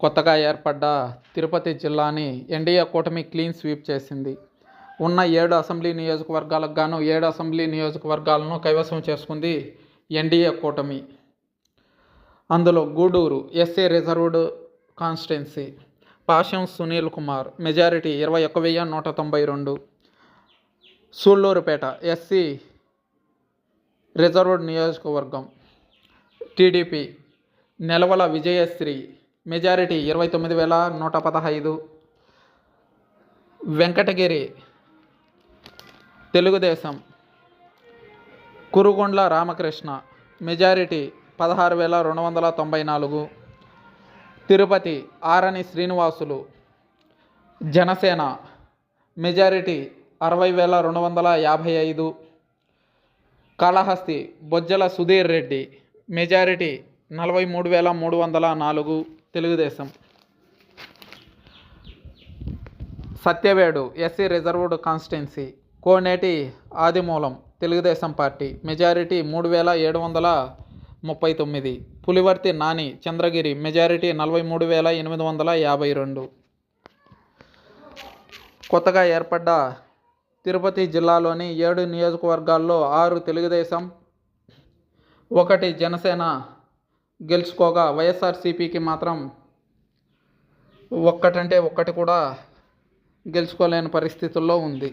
కొత్తగా ఏర్పడ్డ తిరుపతి జిల్లాని ఎన్డీఏ కూటమి క్లీన్ స్వీప్ చేసింది. ఉన్న ఏడు అసెంబ్లీ నియోజకవర్గాలకు గాను ఏడు అసెంబ్లీ నియోజకవర్గాలను కైవసం చేసుకుంది ఎన్డీఏ కూటమి. అందులో Gudur SC reserved constituency Pasham Sunil Kumar majority ఇరవై ఒక్క వెయ్యి నూట తొంభై రెండు సూళ్ళూరుపేట ఎస్సీ రిజర్వ్డ్ నియోజకవర్గం టీడీపీ నెలవల విజయశ్రీ మెజారిటీ ఇరవై తొమ్మిది వేల నూట పదహైదు. వెంకటగిరి తెలుగుదేశం కురుగొండ్ల రామకృష్ణ మెజారిటీ పదహారు వేల రెండు వందల తొంభై నాలుగు. తిరుపతి ఆరణి శ్రీనివాసులు జనసేన మెజారిటీ అరవై వేల రెండు వందల యాభై ఐదు. కాళహస్తి బొజ్జల సుధీర్ రెడ్డి మెజారిటీ నలభై మూడు వేల మూడు వందల నాలుగు. Telugu Desam. Satyavedu SC reserved constituency Koneti Adimulam Telugu Desam party majority మూడు వేల ఏడు వందల ముప్పై తొమ్మిది పులివర్తి నాని చంద్రగిరి మెజారిటీ నలభై మూడు వేల ఎనిమిది వందల యాభై రెండు. కొత్తగా ఏర్పడ్డ తిరుపతి జిల్లాలోని ఏడు నియోజకవర్గాల్లో ఆరు తెలుగుదేశం ఒకటి జనసేన గెలుచుకోగా వైఎస్ఆర్సీపీకి మాత్రం ఒక్కటంటే ఒక్కటి కూడా గెలుచుకోలేని పరిస్థితుల్లో ఉంది.